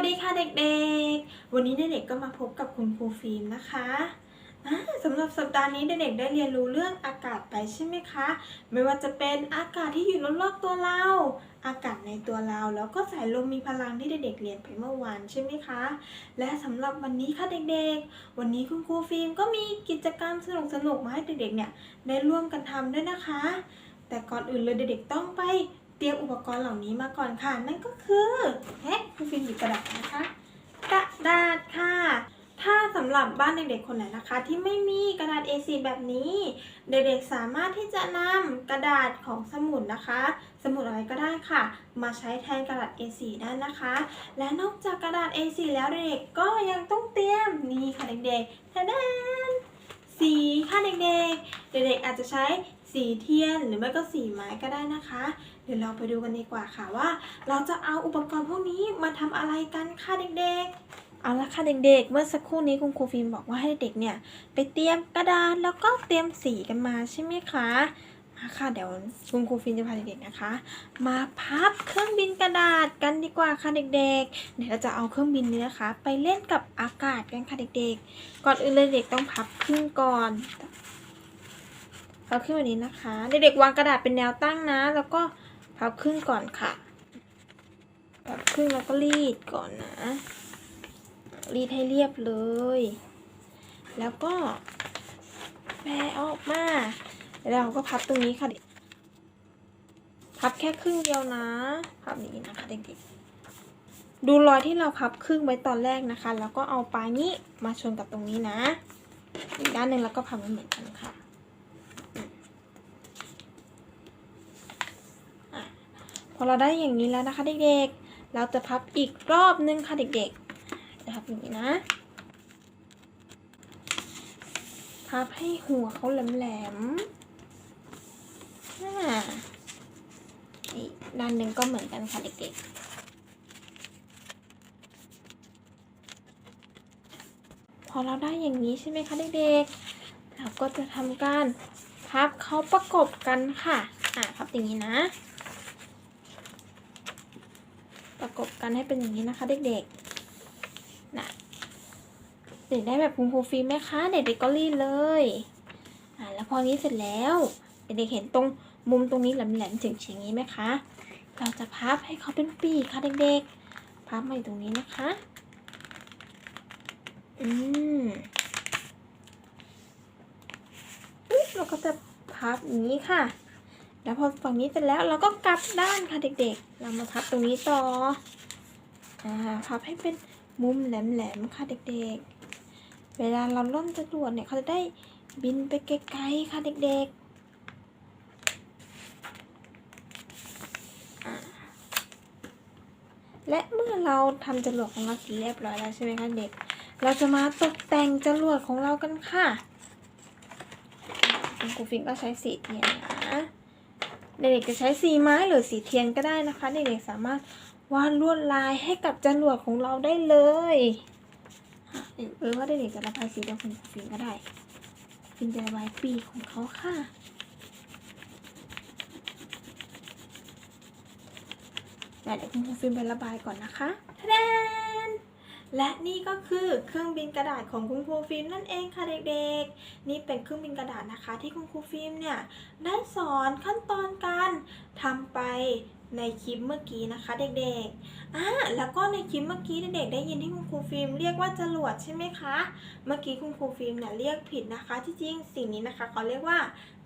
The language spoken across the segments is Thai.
วัสดีค่ะเด็กๆ วันนี้เด็กๆก็มาพบกับคุณครูฟิล์มนะคะสำหรับสัปดาห์นี้เด็กๆได้เรียนรู้เรื่องอากาศไปใช่ไหมคะ ไม่ว่าจะเป็นอากาศที่อยู่รอบๆตัวเรา อากาศในตัวเรา แล้วก็สายลมมีพลังที่เด็กๆเรียนไปเมื่อวานใช่ไหมคะ และสำหรับวันนี้ค่ะเด็กๆ วันนี้คุณครูฟิล์มก็มีกิจกรรมสนุกๆมาให้เด็กๆเนี่ยได้ร่วมกันทำด้วยนะคะ แต่ก่อนอื่นเลยเด็กๆต้องไป เตรียมอุปกรณ์เหล่านี้มาก่อนค่ะ นั่นก็คือแฮะคุณฟิล์มหยิบกระดาษนะคะกระดาษค่ะ ถ้าสำหรับบ้านเด็กๆคนไหนนะคะ ที่ไม่มีกระดาษ A4 แบบนี้ เด็กๆสามารถที่จะนำกระดาษของสมุดนะคะ สมุดอะไรก็ได้ค่ะ มาใช้แทนกระดาษ A4 ได้นะคะ และนอกจากกระดาษ A4 แล้วเด็กๆก็ยังต้องเตรียมนี่ค่ะเด็กๆทะดานสีค่ะเด็กๆ เด็กๆอาจจะใช้ สีเทียนหรือไม่ก็สีไม้ก็ได้นะคะ เดี๋ยวเราไปดูกันดีกว่าค่ะว่า เราจะเอาอุปกรณ์พวกนี้มาทำอะไรกันค่ะเด็กๆ เอาละค่ะเด็กๆ เมื่อสักครู่นี้คุณครูฟิล์มบอกว่าให้เด็กเนี่ยไปเตรียมกระดาษแล้วก็เตรียมสีกันมาใช่ไหมคะมาค่ะเดี๋ยวคุณครูฟิล์มจะพาเด็กๆนะคะ มาพับเครื่องบินกระดาษกันดีกว่าค่ะเด็กๆ เดี๋ยวเราจะเอาเครื่องบินนี้นะคะ ไปเล่นกับอากาศกันค่ะเด็กๆ ก่อนอื่นเลยเด็กต้องพับครึ่งก่อน พับครึ่งแบบนี้นะคะ เด็กๆวางกระดาษเป็นแนวตั้งนะ แล้วก็พับครึ่งก่อนค่ะ พับครึ่งแล้วก็รีดก่อนนะ รีดให้เรียบเลย แล้วก็แปะออกมา แล้วเราก็พับตรงนี้ค่ะ พับแค่ครึ่งเดียวนะ พับอย่างนี้นะคะเด็กๆ ดูรอยที่เราพับครึ่งไว้ตอนแรกนะคะ แล้วก็เอาปลายนี้มาชนกับตรงนี้นะ อีกด้านหนึ่งแล้วก็พับมันเหมือนกันค่ะ พอเราได้อย่างนี้แล้วนะคะเด็กๆ เราจะพับอีกรอบนึงค่ะเด็กๆจะพับอย่างนี้นะ พับให้หัวเขาแหลมๆด้านหนึ่งก็เหมือนกันค่ะเด็กๆพอเราได้อย่างนี้ใช่ไหมคะเด็กๆ เราก็จะทำการพับเขาประกบกันค่ะ อ่าพับอย่างนี้นะ ประ กันให้เป็นอย่างนี้นะคะ เด็กๆ นะเด็กได้แบบคุณครูฟิล์มไหมคะเด็กๆก็รีดเลย อ่าแล้วพอนี้เสร็จแล้ว เด็กๆเห็นตรงมุมตรงนี้แหลมๆเฉียงๆนี้ไหมคะเราจะพับให้เขาเป็นปีกค่ะเด็กๆ พับมาอยู่ตรงนี้นะคะ อืมอุ๊ยเราก็จะพับอย่างนี้ค่ะ แล้วพอฝั่งนี้เสร็จแล้วเราก็กลับด้านค่ะเด็กๆ เรามาพับตรงนี้ต่อ อ่าพับให้เป็นมุมแหลมๆค่ะเด็กๆ เวลาเราล่อนจรวดเนี่ยเขาจะได้บินไปไกลๆค่ะเด็กๆและเมื่อเราทำจรวดของเราเสร็จเรียบร้อยแล้วใช่ไหมคะเด็ก เราจะมาตกแต่งจรวดของเรากันค่ะคุณครูฟิงก็ใช้สีเทียนนะ เด็กๆจะใช้สีไม้หรือสีเทียนก็ได้นะคะ เด็กๆสามารถ วาดลวดลายให้กับจรวดของเราได้เลยเออว่าได้เด็กจะระบายสีเดียวคุณฟิล์มก็ได้ฟิล์มจะระบายปีของเขาค่ะแต่เดี๋ยวคุณฟิล์มไประบายก่อนนะคะทะแดนและนี่ก็คือเครื่องบินกระดาษของคุณครูฟิล์มนั่นเองค่ะเด็กๆ นี่เป็นเครื่องบินกระดาษนะคะ ที่คุณครูฟิล์มเนี่ยได้สอนขั้นตอนการทำไป ในคลิปเมื่อกี้นะคะเด็กๆอ่าแล้วก็ในคลิปเมื่อกี้เด็กๆได้ยินที่คุณครูฟิล์มเรียกว่าจรวดใช่ไหมคะ เมื่อกี้คุณครูฟิล์มเนี่ยเรียกผิดนะคะ ที่จริงสิ่งนี้นะคะเขาเรียกว่า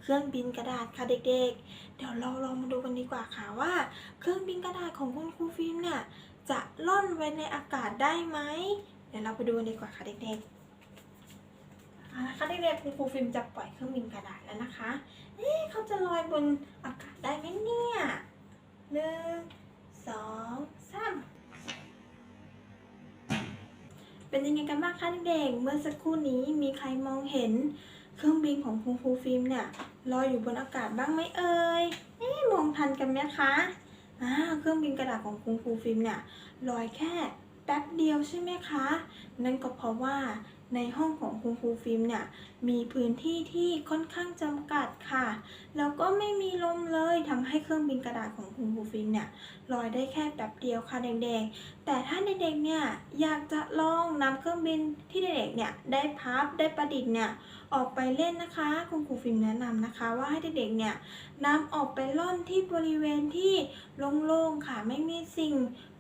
เครื่องบินกระดาษค่ะเด็กๆ เดี๋ยวเราลองมาดูกันดีกว่าค่ะว่า เครื่องบินกระดาษของคุณครูฟิล์มเนี่ยจะล่อนไว้ในอากาศได้ไหมเดี๋ยวเราไปดูกันดีกว่าค่ะเด็กๆเอาละคะเด็กๆคุณครูฟิล์มจะปล่อยเครื่องบินกระดาษแล้วนะคะเอ๊ะเขาจะลอยบนอากาศได้ไหมเนี่ย หนึ่งสองสามเป็นยังไงกันบ้างคะเด็กเมื่อสักครู่นี้มีใครมองเห็นเครื่องบินของคุณครูฟิล์มเนี่ยลอยอยู่บนอากาศบ้างไหมเอ่ยเอ๊ะมองทันกันไหมคะอ่าเครื่องบินกระดาษของคุณครูฟิล์มเนี่ยลอยแค่แป๊บเดียวใช่ไหมคะ นั่นก็เพราะว่า ในห้องของคุณครูฟิล์มเนี่ยมีพื้นที่ที่ค่อนข้างจำกัดค่ะ แล้วก็ไม่มีลมเลยทำให้เครื่องบินกระดาษของคุณครูฟิล์มเนี่ยลอยได้แค่แบบเดียวค่ะเด็กๆ แต่ถ้าเด็กๆเนี่ยอยากจะลองนำเครื่องบินที่เด็กๆเนี่ยได้พับได้ประดิษฐ์เนี่ยออกไปเล่นนะคะ คุณครูฟิล์มแนะนำนะคะ ว่าให้เด็กๆเนี่ยนำออกไปล่อนที่บริเวณที่โล่งๆค่ะไม่มีสิ่ง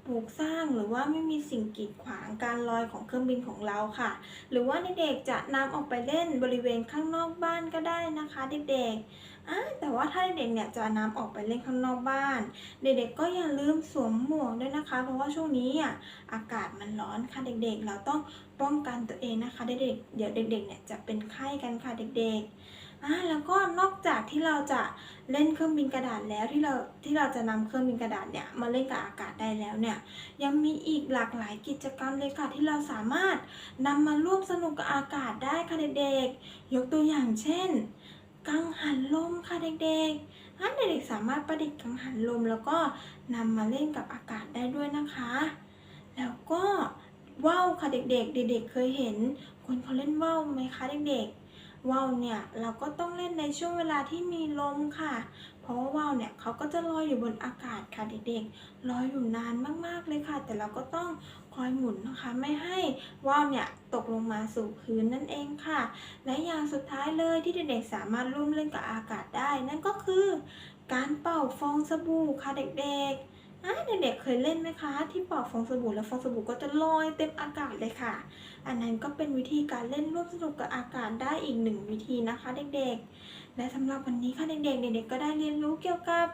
ปลูกสร้างหรือว่าไม่มีสิ่งกีดขวางการลอยของเครื่องบินของเราค่ะ หรือว่าเด็กๆจะนำออกไปเล่นบริเวณข้างนอกบ้านก็ได้นะคะเด็กๆแต่ว่าถ้าเด็กๆเนี่ยจะนำออกไปเล่นข้างนอกบ้าน เด็กๆก็อย่าลืมสวมหมวกด้วยนะคะ เพราะว่าช่วงนี้อะอากาศมันร้อนค่ะเด็กๆ เราต้องป้องกันตัวเองนะคะ เด็กๆเดี๋ยวเด็กๆเนี่ยจะเป็นไข้กันค่ะเด็กๆ อะแล้วก็นอกจากที่เราจะเล่นเครื่องบินกระดาษแล้วที่เราที่เราจะนำเครื่องบินกระดาษเนี่ยมาเล่นกับอากาศได้แล้วเนี่ยยังมีอีกหลากหลายกิจกรรมเลยค่ะที่เราสามารถนำมาร่วมสนุกกับอากาศได้ค่ะเด็กๆ ยกตัวอย่างเช่น กังหันลมค่ะเด็กๆถ้าเด็กๆสามารถประดิษฐ์กังหันลม แล้วก็นำมาเล่นกับอากาศได้ด้วยนะคะ แล้วก็ว่าวค่ะเด็กๆ เด็กๆเคยเห็นคนเขาเล่นว่าวไหมคะเด็กๆ ว่าวเนี่ยเราก็ต้องเล่นในช่วงเวลาที่มีลมค่ะ เพราะว่าว่าวเนี่ยเขาก็จะลอยอยู่บนอากาศค่ะเด็กๆ ลอยอยู่นานมากๆเลยค่ะ แต่เราก็ต้องคอยหมุนนะคะ ไม่ให้ว่าวเนี่ยตกลงมาสู่พื้นนั่นเองค่ะ และอย่างสุดท้ายเลยที่เด็กๆสามารถร่วมเล่นกับอากาศได้ นั่นก็คือ การเป่าฟองสบู่ค่ะเด็กๆ เด็กๆเคยเล่นไหมคะ ที่ป่าฟองสบู่แล้วฟองสบู่ก็จะลอยเต็มอากาศเลยค่ะ อันนั้นก็เป็นวิธีการเล่นร่วมสนุกกับอากาศได้อีกหนึ่งวิธีนะคะ เด็กๆ และสำหรับวันนี้ค่ะเด็กๆเด็กๆก็ได้เรียนรู้เกี่ยวกับ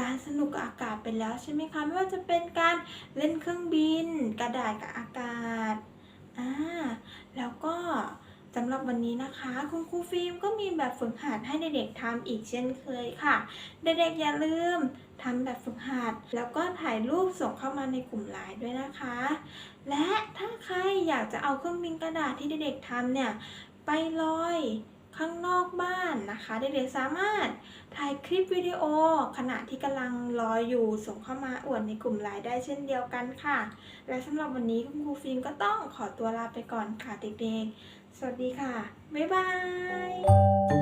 การสนุกกับอากาศไปแล้วใช่ไหมคะไม่ว่าจะเป็นการเล่นเครื่องบิน กระดาษกับอากาศอ่าแล้วก็ สำหรับวันนี้นะคะ คุณครูฟิล์มก็มีแบบฝึกหัดให้เด็กๆทำอีกเช่นเคยค่ะ เด็กๆอย่าลืมทำแบบฝึกหัด แล้วก็ถ่ายรูปส่งเข้ามาในกลุ่มไลน์ด้วยนะคะ และถ้าใครอยากจะเอาเครื่องบินกระดาษที่เด็กๆทำเนี่ยไปลอยข้างนอกบ้านนะคะ เด็กๆสามารถถ่ายคลิปวิดีโอ ขณะที่กำลังลอยอยู่ส่งเข้ามาอวดในกลุ่มไลน์ได้เช่นเดียวกันค่ะ และสำหรับวันนี้คุณครูฟิล์มก็ต้องขอตัวลาไปก่อนค่ะเด็กๆ สวัสดีค่ะ บ๊ายบาย